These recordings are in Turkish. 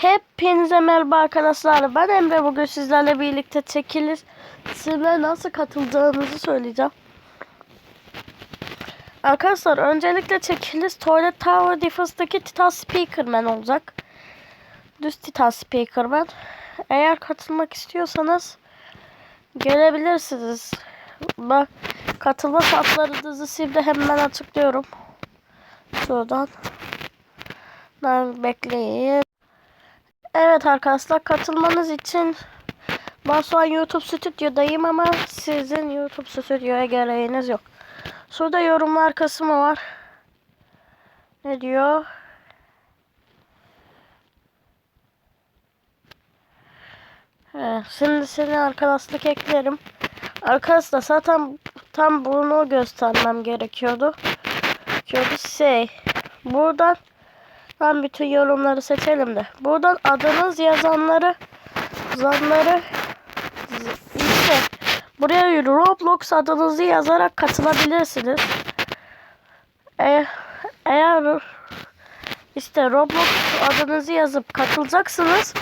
Hepinize merhaba arkadaşlar. Ben Emre. Bugün sizlerle birlikte çekilir. Size nasıl katıldığınızı söyleyeceğim. Arkadaşlar öncelikle çekiliş Toilet Tower Defense'daki Titan Speakerman olacak. Düz Titan Speakerman. Eğer katılmak istiyorsanız gelebilirsiniz. Bak katılma şartlarınızı şimdi hemen açıklıyorum. Şuradan. Ben bekleyin. Evet arkadaşlar katılmanız için ben şu an YouTube stüdyodayım ama sizin YouTube stüdyoya gereğiniz yok. Şurada yorumlar kısmı var. Ne diyor? Şimdi seni arkadaşlık eklerim. Arkadaşlar zaten tam bunu göstermem gerekiyordu. Şöyle şey. Buradan ben bütün yorumları seçelim de. Buradan adınız yazanları yazanları işte buraya Roblox adınızı yazarak katılabilirsiniz. E, eğer işte Roblox adınızı yazıp katılacaksınız.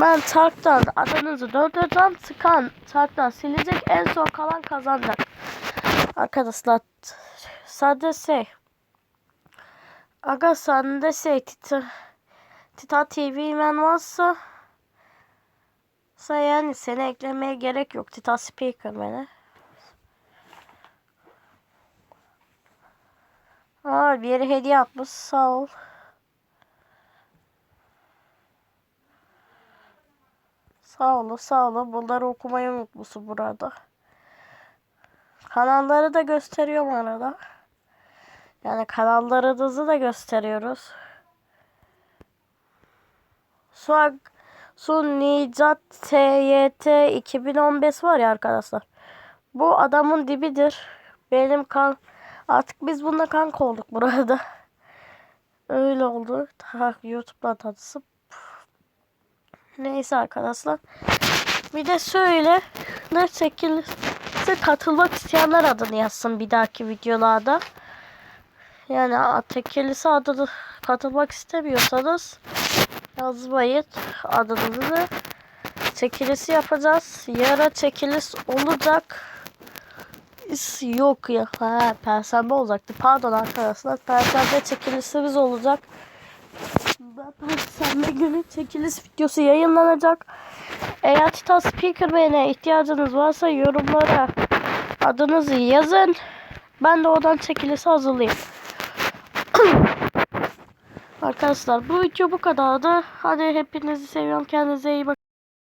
Ben Tark'tan adınızı döndüreceğim. Çıkan Tark'tan silecek. En son kalan kazanacak. Arkadaşlar sadece şey Aga sende şey Tita, Tita TV men varsa Sa yani seni eklemeye gerek yok. Tita Speaker beni. Aa bir yere hediye atmış. Sağ ol. Sağ olun sağ olun. Bunları okumayı unutmuşsun burada. Kanalları da gösteriyorum arada. Yani kanallarınızı da gösteriyoruz. Su, Su Nicat TYT 2015 var ya arkadaşlar. Bu adamın dibidir. Benim kan artık biz bununla kanka olduk burada. Öyle oldu. Ta, YouTube'dan tanışıp. Neyse arkadaşlar. Bir de söyle ne çekilirse katılmak isteyenler adını yazsın bir dahaki videolarda. Yani tekilisi adını katılmak istemiyorsanız yazmayın adınızı. Çekilisi yapacağız. Yara çekiliş olacak. Yok ya. Ha, perşembe olacaktı. Pardon arkadaşlar. Perşembe çekilişimiz olacak. Perşembe günü çekiliş videosu yayınlanacak. Eğer Titan Speakerman'e ihtiyacınız varsa yorumlara adınızı yazın. Ben de oradan çekilisi hazırlayayım. Arkadaşlar bu video bu kadardı. Hadi hepinizi seviyorum. Kendinize iyi bakın.